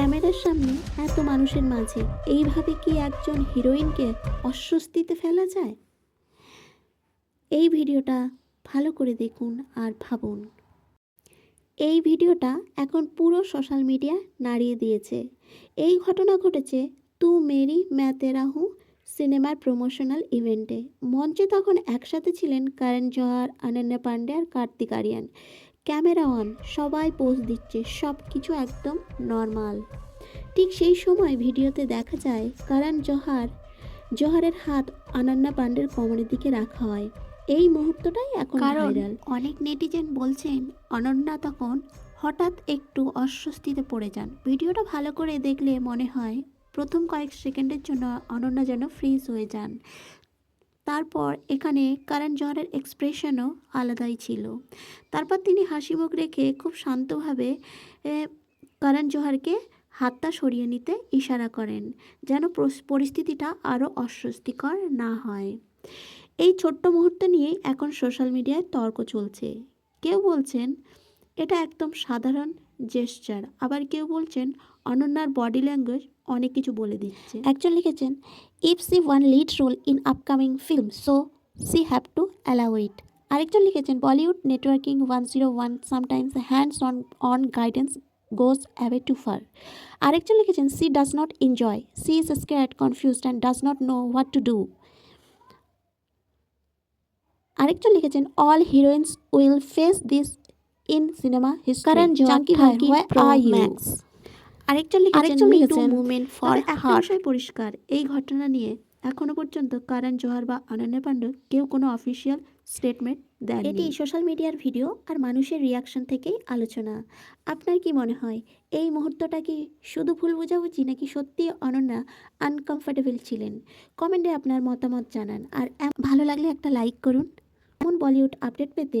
ক্যামেরার সামনে এত মানুষের মাঝে, এইভাবে কি একজন হিরোইনকে অস্বস্তিতে ফেলা যায়? এই ভিডিওটা ভালো করে দেখুন আর ভাবুন। এই ভিডিওটা এখন পুরো সোশ্যাল মিডিয়া নাড়িয়ে দিয়েছে। এই ঘটনা ঘটেছে তু মেরি ম্যা তেরা হু সিনেমার প্রমোশনাল ইভেন্টে। মঞ্চে তখন একসাথে ছিলেন করণ জোহার অনন্যা পান্ডে আর কার্তিক আরিয়ান। ক্যামেরা অন সবাই পোজ দিচ্ছে সব কিছু একদম নর্মাল ঠিক সেই সময় ভিডিওতে দেখা যায় কারণ জোহার জোহারের হাত অনন্যা পান্ডের কোমরের দিকে রাখা হয়। এই মুহূর্তটাই এখন ভাইরাল অনেক নেটিজেন বলছেন অনন্যা তখন হঠাৎ একটু অস্বস্তিতে পড়ে যান। ভিডিওটা ভালো করে দেখলে মনে হয় প্রথম কয়েক সেকেন্ডের জন্য অনন্যা যেন ফ্রিজ হয়ে যান। তারপর এখানে করণ জোহরের এক্সপ্রেশনও আলাদাই ছিল। তারপর তিনি হাসি মুখ রেখে খুব শান্তভাবে করণ জোহরকে হাতটা সরিয়ে নিতে ইশারা করেন, যেন পরিস্থিতিটা আরও অস্বস্তিকর না হয়। এই ছোট্ট মুহূর্ত নিয়েই এখন সোশ্যাল মিডিয়ায় তর্ক চলছে। কেউ বলছেন, এটা একদম সাধারণ জেস্চার আবার কেউ বলছেন, অনন্যার বডি ল্যাঙ্গুয়েজ অনেক কিছু বলে দিচ্ছে। একজন লিখেছেন if she won lead role in upcoming film so she have to allow it আরেকজন লিখেছেন Bollywood networking one zero one sometimes hands on on guidance goes away too far আরেকজন লিখেছেন she does not enjoy she is scared confused and does not know what to do আরেকজন লিখেছেন all heroines will face this in cinema history Johar, জাঙ্কি ভাঙ্কি you? ম্যাক্স আরেকজন আরেকজন লিখেছেন, ফর. বিষয় পরিষ্কার। এই ঘটনা নিয়ে এখনও পর্যন্ত কারণ জোহার বা অনন্যা পাণ্ডে কেউ কোনো অফিসিয়াল স্টেটমেন্ট দেন এটি সোশ্যাল মিডিয়ার ভিডিও আর মানুষের রিয়াকশন থেকেই আলোচনা। আপনার কি মনে হয় এই মুহূর্তটা কি শুধু ভুল বোঝাবুঝি নাকি সত্যি অনন্যা আনকমফোর্টেবল ছিলেন? কমেন্টে আপনার মতামত জানান। আর ভালো লাগলে একটা লাইক করুন। এমন বলিউড আপডেট পেতে